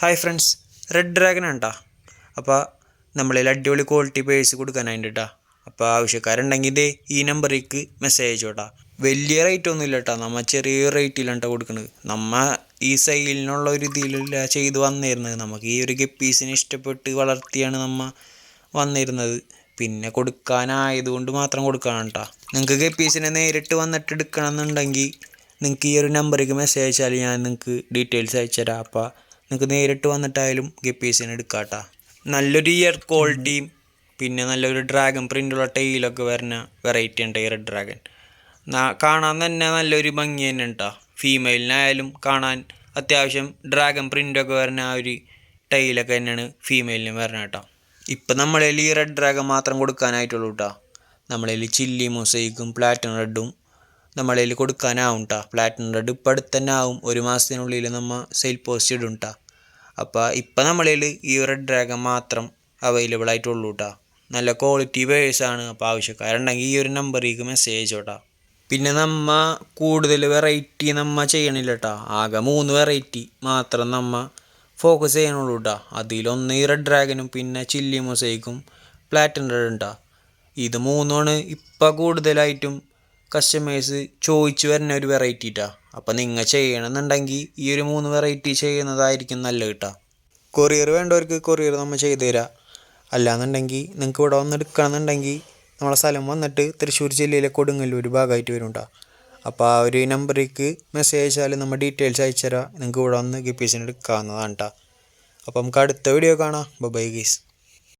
Hi friends red dragon ആണ് അപ്പോൾ നമ്മളിൽ അടിപൊളി ക്വാളിറ്റി പേഴ്സ് കൊടുക്കാനായിട്ട് കേട്ടോ അപ്പോൾ ആവശ്യക്കാരുണ്ടെങ്കിൽ ഇതേ ഈ നമ്പറിലേക്ക് മെസ്സേജ് അയച്ചോട്ടാ വലിയ റേറ്റ് ഒന്നും ഇല്ല കേട്ടോ നമ്മൾ ചെറിയ റേറ്റിലാണ് കൊടുക്കുന്നത് നമ്മ ഈ സെയിലിനുള്ള ഒരു ഇതിലില്ല ചെയ്ത് വന്നിരുന്നത്. നമുക്ക് ഈ ഒരു ഗപ്പീസിനെ ഇഷ്ടപ്പെട്ട് വളർത്തിയാണ് നമ്മ വന്നിരുന്നത്. പിന്നെ കൊടുക്കാനായതുകൊണ്ട് മാത്രം കൊടുക്കണം കേട്ടോ നിങ്ങൾക്ക് ഗപ്പീസിനെ നേരിട്ട് വന്നിട്ട് എടുക്കണം എന്നുണ്ടെങ്കിൽ നിങ്ങൾക്ക് ഈ ഒരു നമ്പറിലേക്ക് മെസ്സേജ് അയച്ചാൽ ഞാൻ നിങ്ങൾക്ക് ഡീറ്റെയിൽസ് അയച്ചുതരാം അപ്പോൾ നിങ്ങൾക്ക് നേരിട്ട് വന്നിട്ടായാലും ഗപ്പീസിനെ എടുക്കാം നല്ലൊരു ഇയർ ക്വാളിറ്റിയും പിന്നെ നല്ലൊരു ഡ്രാഗൺ പ്രിന്റുള്ള ടൈലൊക്കെ വരുന്ന വെറൈറ്റി ഉണ്ട് റെഡ് ഡ്രാഗൺ കാണാൻ തന്നെ നല്ലൊരു ഭംഗി തന്നെ കേട്ടോ ഫീമെയിലിനായാലും കാണാൻ അത്യാവശ്യം ഡ്രാഗൺ പ്രിന്റൊക്കെ വരുന്ന ആ ഒരു ടൈലൊക്കെ തന്നെയാണ് ഫീമെയിലിനും വരണം കേട്ടോ ഇപ്പം നമ്മളതിൽ ഈ റെഡ് ഡ്രാഗൺ മാത്രം കൊടുക്കാനായിട്ടുള്ളൂ കേട്ടോ നമ്മളതിൽ ചില്ലി മൊസൈക്കും പ്ലാറ്റിനം റെഡും നമ്മളതിൽ കൊടുക്കാനാവും കേട്ടോ പ്ലാറ്റിനം റെഡ് അടുത്ത് തന്നെ ആവും ഒരു മാസത്തിനുള്ളിൽ നമ്മൾ സെയിൽ പോസ്റ്റ് ഇടും കേട്ടോ അപ്പോൾ ഇപ്പം നമ്മളിൽ ഈ റെഡ് ഡ്രാഗൺ മാത്രം അവൈലബിൾ ആയിട്ടുള്ളൂ കേട്ടോ നല്ല ക്വാളിറ്റി വേഴ്സാണ് അപ്പോൾ ആവശ്യക്കാരുണ്ടെങ്കിൽ ഈ ഒരു നമ്പറിലേക്ക് മെസ്സേജ് അയച്ചോട്ടാ. പിന്നെ നമ്മ കൂടുതൽ വെറൈറ്റി നമ്മ ചെയ്യണില്ല കേട്ടോ ആകെ മൂന്ന് വെറൈറ്റി മാത്രം നമ്മ ഫോക്കസ് ചെയ്യണുള്ളൂ കേട്ടോ അതിലൊന്ന് ഈ റെഡ് ഡ്രാഗനും പിന്നെ ചില്ലി മൊസൈക്കും പ്ലാറ്റിനം റെഡ് ഇത് മൂന്നാണ് ഇപ്പം കൂടുതലായിട്ടും കസ്റ്റമേഴ്സ് ചോദിച്ചു വരുന്ന ഒരു വെറൈറ്റി ഇട്ടാ അപ്പം നിങ്ങൾ ചെയ്യണമെന്നുണ്ടെങ്കിൽ ഈ ഒരു മൂന്ന് വെറൈറ്റി ചെയ്യുന്നതായിരിക്കും നല്ല കേട്ടോ കൊറിയർ വേണ്ടവർക്ക് കൊറിയർ നമ്മൾ ചെയ്തു തരാം. അല്ലാന്നുണ്ടെങ്കിൽ നിങ്ങൾക്ക് ഇവിടെ വന്ന് എടുക്കണമെന്നുണ്ടെങ്കിൽ നമ്മളെ സ്ഥലം വന്നിട്ട് തൃശ്ശൂർ ജില്ലയിലെ കൊടുങ്ങല്ലൂർ ഭാഗമായിട്ട് വരും കേട്ടോ അപ്പോൾ ആ ഒരു നമ്പറിലേക്ക് മെസ്സേജ് അയച്ചാൽ നമ്മൾ ഡീറ്റെയിൽസ് അയച്ചു തരാം നിങ്ങൾക്ക് ഇവിടെ വന്ന് ഗിപ്പീസിന് എടുക്കാവുന്നതാണ് കേട്ടോ അപ്പം നമുക്ക് അടുത്ത വീഡിയോ കാണാം. ബൈ ഗീസ്